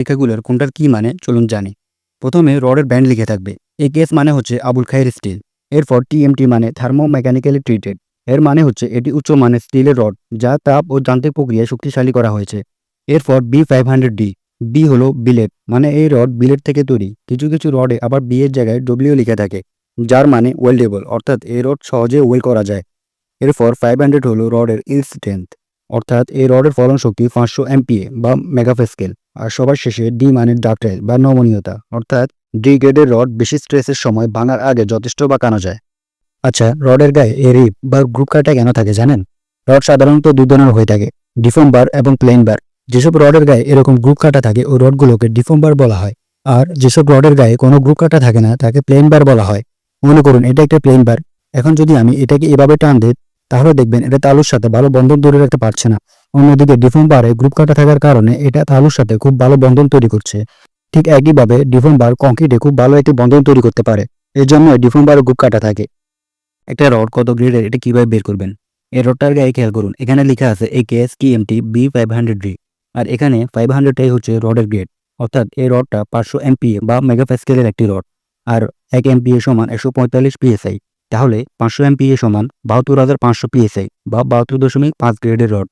লেখাগুলোর কোনটার কি মানে চলুন জানি। প্রথমে রডের ব্যান্ড লিখে থাকবে। এই কেস মানে হচ্ছে আবুল খায়ের স্টিল। এরপর টিএমটি মানে থার্মো মেকানিক্যালি ট্রিটেড এর মানে হচ্ছে এটি উচ্চ মানের স্টিলের রড, যা তাপ ও যান্ত্রিক প্রক্রিয়ায় শক্তিশালী করা হয়েছে। এরপর B five hundred D B হলো বিলেট মানে এই রড বিলেট থেকে তৈরি। কিছু কিছু রডে আবার বি এর জায়গায় ডব্লিউ লিখে থাকে, যার মানে ওয়েল্ডেবল অর্থাৎ এই রড সহজে ওয়েল করা যায়। এরপর ফাইভ হান্ড্রেড হলো রডের ইল স্ট্রেংথ অর্থাৎ এই রডের ফলন শক্তি পাঁচশো এমপিএ বা মেগাফেস্কেল আর সবার শেষে ডি মানে ডাক্টাইল বা নমনীয়তা, অর্থাৎ ডি গ্রেডের রড বেশি স্ট্রেসের সময় ভাঙার আগে যথেষ্ট বাঁকানো যায়। আচ্ছা রডের গায়ে এ রিপ বা গ্রুপ কাটা কেন থাকে জানেন? রড সাধারণত দুই ধরনের হয়ে থাকে, ডিফর্ম বার এবং প্লেন বার। যেসব রডের গায়ে এরকম গ্রুপ কাটা থাকে ওই রডগুলোকে ডিফর্ম বার বলা হয়। আর যেসব রডের গায়ে কোনো গ্রুপ কাটা থাকে না, তাকে প্লেন বার বলা হয়। মনে করুন, এটা একটা প্লেন বার। এখন যদি আমি এটাকে এভাবে টান দিই তাহলে দেখবেন এটা তালুর সাথে ভালো বন্ধন ধরে রাখতে পারছে না। অন্যদিকে ডিফর্ম বারে গ্রুপ কাটা থাকার কারণে এটা তালুর সাথে খুব ভালো বন্ধন তৈরি করছে। ঠিক একইভাবে ডিফর্ম বার কংক্রিটে খুব ভালো একটি বন্ধন তৈরি করতে পারে। এর জন্য ডিফর্ম বারে গ্রুপ কাটা থাকে। একটা রড কত গ্রেডের এটা কীভাবে বের করবেন? এই রডটার গায়ে খেয়াল করুন, এখানে লেখা আছে A K S TMT B five hundred D আর এখানে ফাইভ হান্ড্রেডটাই হচ্ছে রডের গ্রেড অর্থাৎ এই রডটা পাঁচশো এমপিএ বা মেগাপ্যাসকেলের একটি রড আর এক এমপিএ সমান একশো পঁয়তাল্লিশ পিএসআই তাহলে পাঁচশো এমপিএ সমান বাহাত্তর হাজার পাঁচশো পিএসআই বা বাহাত্তর দশমিক পাঁচ গ্রেডের রড।